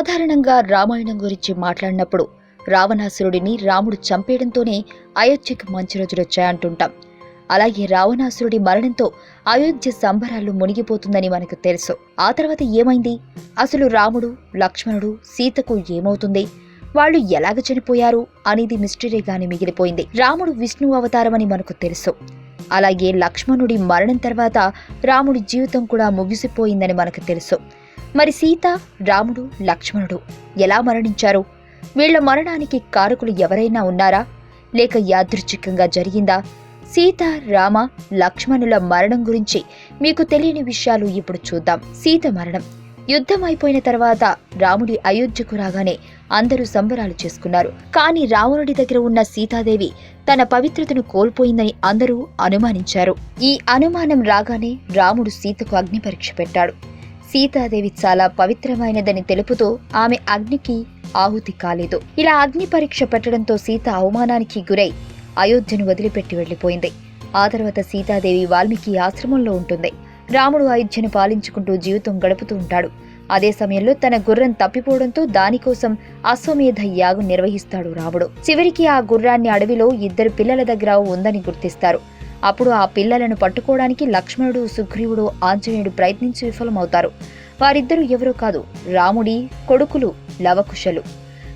సాధారణంగా రామాయణం గురించి మాట్లాడినప్పుడు రావణాసురుడిని రాముడు చంపేయడంతోనే అయోధ్యకు మంచి రోజులు వచ్చాయంటుంటాం. అలాగే రావణాసురుడి మరణంతో అయోధ్య సంబరాలు మునిగిపోతుందని మనకు తెలుసు. ఆ తర్వాత ఏమైంది? అసలు రాముడు లక్ష్మణుడు సీతకు ఏమవుతుంది? వాళ్ళు ఎలాగ చనిపోయారు అనేది మిస్టరీగానే మిగిలిపోయింది. రాముడు విష్ణు అవతారమని మనకు తెలుసు. అలాగే లక్ష్మణుడి మరణం తర్వాత రాముడి జీవితం కూడా ముగిసిపోయిందని మనకు తెలుసు. మరి సీత రాముడు లక్ష్మణుడు ఎలా మరణించారు? వీళ్ళ మరణానికి కారకులు ఎవరైనా ఉన్నారా? లేక యాదృచ్ఛికంగా జరిగిందా? సీత రామ లక్ష్మణుల మరణం గురించి మీకు తెలియని విషయాలు ఇప్పుడు చూద్దాం. సీత మరణం. యుద్ధం అయిపోయిన తర్వాత రాముడి అయోధ్యకు రాగానే అందరూ సంబరాలు చేసుకున్నారు. కానీ రావణుడి దగ్గర ఉన్న సీతాదేవి తన పవిత్రతను కోల్పోయిందని అందరూ అనుమానించారు. ఈ అనుమానం రాగానే రాముడు సీతకు అగ్ని పరీక్ష పెట్టాడు. సీతాదేవి చాలా పవిత్రమైనదని తెలుపుతూ ఆమె అగ్నికి ఆహుతి కాలేదు. ఇలా అగ్ని పరీక్ష పెట్టడంతో సీత అవమానానికి గురై అయోధ్యను వదిలిపెట్టి వెళ్ళిపోయింది ఆ తర్వాత సీతాదేవి వాల్మీకి ఆశ్రమంలో ఉంటుంది. రాముడు అయోధ్యను పాలించుకుంటూ జీవితం గడుపుతూ ఉంటాడు. అదే సమయంలో తన గుర్రం తప్పిపోవడంతో దానికోసం అశ్వమేధ యాగం నిర్వహిస్తాడు రాముడు. చివరికి ఆ గుర్రాన్ని అడవిలో ఇద్దరు పిల్లల దగ్గర ఉందని గుర్తిస్తారు. అప్పుడు ఆ పిల్లలను పట్టుకోవడానికి లక్ష్మణుడు సుగ్రీవుడు ఆంజనేయుడు ప్రయత్నించి విఫలమవుతారు. వారిద్దరూ ఎవరూ కాదు రాముడి కొడుకులు లవకుశలు.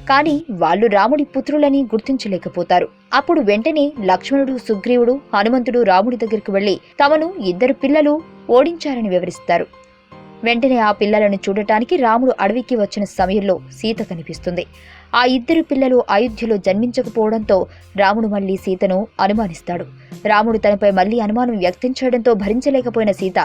కానీ వాళ్ళు రాముడి పుత్రులని గుర్తించలేకపోతారు. అప్పుడు వెంటనే లక్ష్మణుడు సుగ్రీవుడు హనుమంతుడు రాముడి దగ్గరికి వెళ్ళి తమను ఇద్దరు పిల్లలు ఓడించారని వివరిస్తారు. వెంటనే ఆ పిల్లలను చూడటానికి రాముడు అడవికి వచ్చిన సమయంలో సీత కనిపిస్తుంది. ఆ ఇద్దరు పిల్లలు అయోధ్యలో జన్మించకపోవడంతో రాముడు మళ్ళీ సీతను అనుమానిస్తాడు. రాముడు తనపై మళ్ళీ అనుమానం వ్యక్తం చేయడంతో భరించలేకపోయిన సీత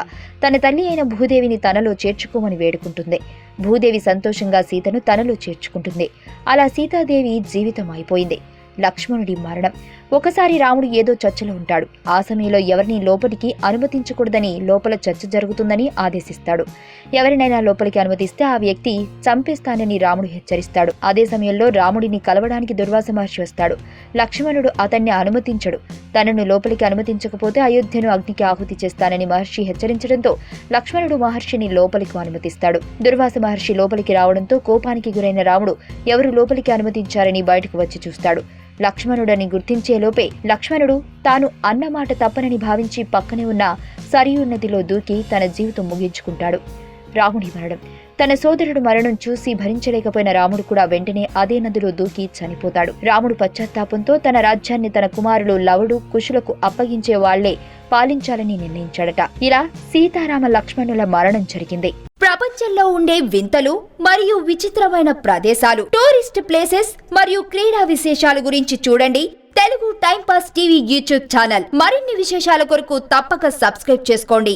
తన తల్లి అయిన భూదేవిని తనలో చేర్చుకోమని వేడుకుంటుంది. భూదేవి సంతోషంగా సీతను తనలో చేర్చుకుంటుంది. అలా సీతాదేవి జీవితం అయిపోయింది. లక్ష్మణుడి మరణం. ఒకసారి రాముడు ఏదో చర్చలో ఉంటాడు. ఆ సమయంలో ఎవరిని లోపలికి అనుమతించకూడదని లోపల చర్చ జరుగుతుందని ఆదేశిస్తాడు. ఎవరినైనా లోపలికి అనుమతిస్తే ఆ వ్యక్తి చంపేస్తానని రాముడు హెచ్చరిస్తాడు. అదే సమయంలో రాముడిని కలవడానికి దుర్వాస మహర్షి వస్తాడు. లక్ష్మణుడు అతన్ని అనుమతించడు. తనను లోపలికి అనుమతించకపోతే అయోధ్యను అగ్నికి ఆహుతి చేస్తానని మహర్షి హెచ్చరించడంతో లక్ష్మణుడు మహర్షిని లోపలికి అనుమతిస్తాడు. దుర్వాస మహర్షి లోపలికి రావడంతో కోపానికి గురైన రాముడు ఎవరు లోపలికి అనుమతించారని బయటకు వచ్చి చూస్తాడు. లక్ష్మణుడని గుర్తించేలోపే లక్ష్మణుడు తాను అన్నమాట తప్పనని భావించి పక్కనే ఉన్న సరియు నదిలో దూకి తన జీవితం ముగించుకుంటాడు. రాముడి మరణం. తన సోదరుడు మరణం చూసి భరించలేకపోయిన రాముడు కూడా వెంటనే అదే నదిలో దూకి చనిపోతాడు. రాముడు పశ్చాత్తాపంతో తన రాజ్యాన్ని తన కుమారుడు లవుడు కుశులకు అప్పగించే వాళ్ళే పాలించాలని నిర్ణయించాడట. ఇలా సీతారామ లక్ష్మణుల మరణం జరిగింది. ప్రపంచంలో ఉండే వింతలు మరియు విచిత్రమైన ప్రదేశాలు టూరిస్ట్ ప్లేసెస్ మరియు క్రీడా విశేషాల గురించి చూడండి. Telugu time pass TV YouTube channel. మరిన్ని విశేషాల కొరకు తప్పక సబ్స్క్రైబ్ చేసుకోండి.